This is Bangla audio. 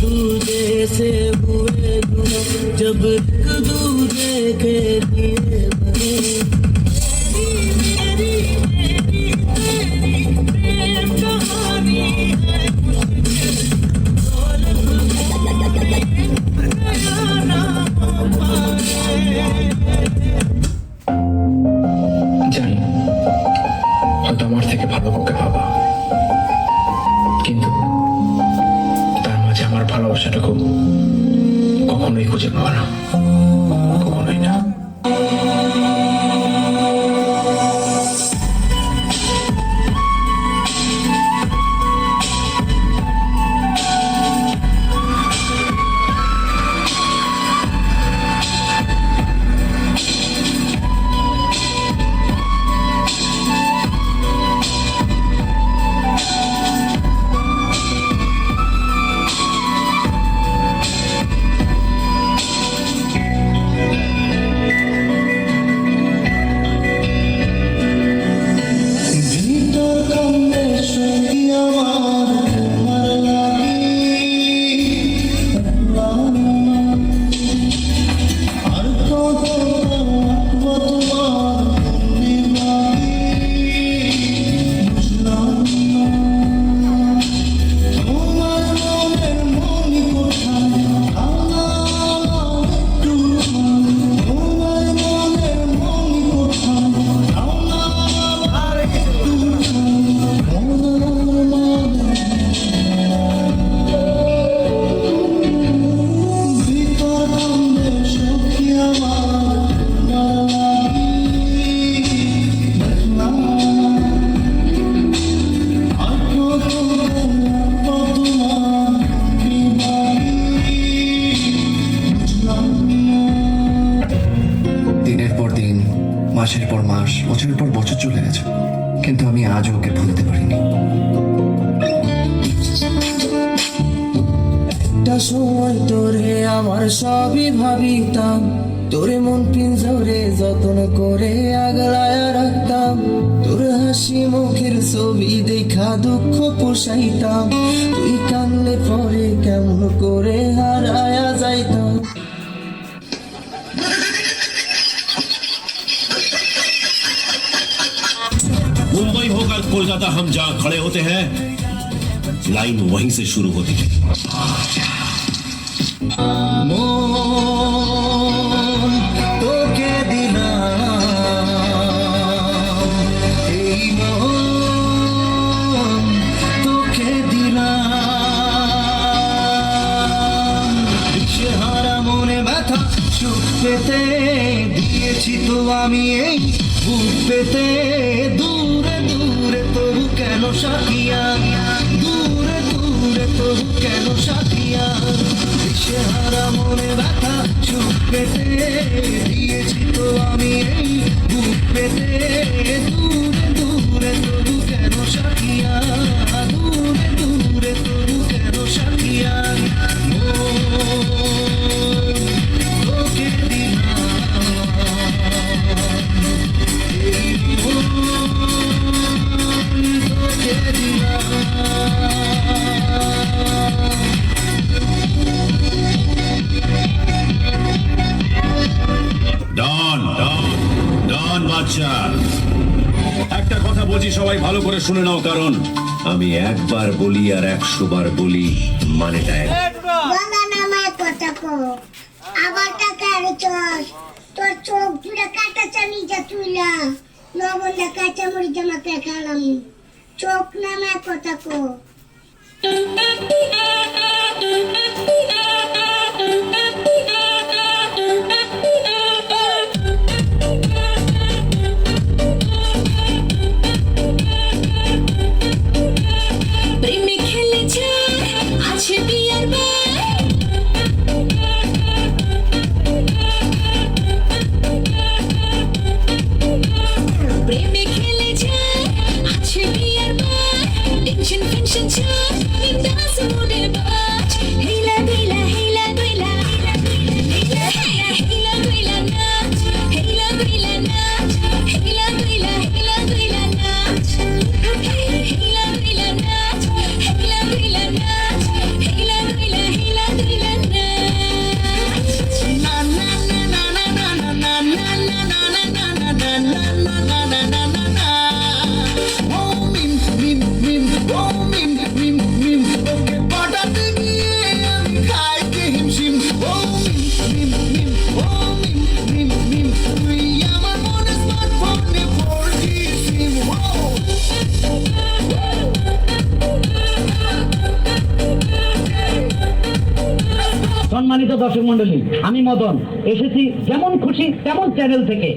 दूजे से बुरे गुण जब एक दूजे के জানি হয়তো আমার থেকে ভালো কাউকে ভাবা কখনোই খুঁজে পাবো না। সময় তোরে আমার সবই ভাবিতাম তোরে মন পিঞ্জরে যত্ন করে আগলায় রাখতাম তোর হাসি মুখের ছবি দেখা দুঃখ পোষাইতাম তুই কানলে পরে কেমন করে হারায়া যাইতাম मुंबई होकर कोलकाता हम जहाँ खड़े होते हैं लाइन वहीं से शुरू होती है সুখ পেতে দিয়েছি তো আমি এই বুক পেতে। দূরে দূরে তবু কেন সাথিয়া? দূরে দূরে তবু কেন সাথিয়া? দিশেহারা মনে ব্যথা চুপ পেতে দিয়েছি তো আমি এই বুক পেতে দূরে দূরে। বাচ্চা একটা কথা বলছি, সবাই ভালো করে শুনে নাও, কারণ আমি একবার বলি আর একশো বার বলি মানে আবার তোর চোখ খালাম চোখ নামায় কথা কো। প্রেমে খেলেছে আছে বিয়ার টেনশন ফেনশন সম্মানিত দর্শক মন্ডলী আমি মদন। এসেছি যেমন খুশি তেমন চ্যানেল থেকে।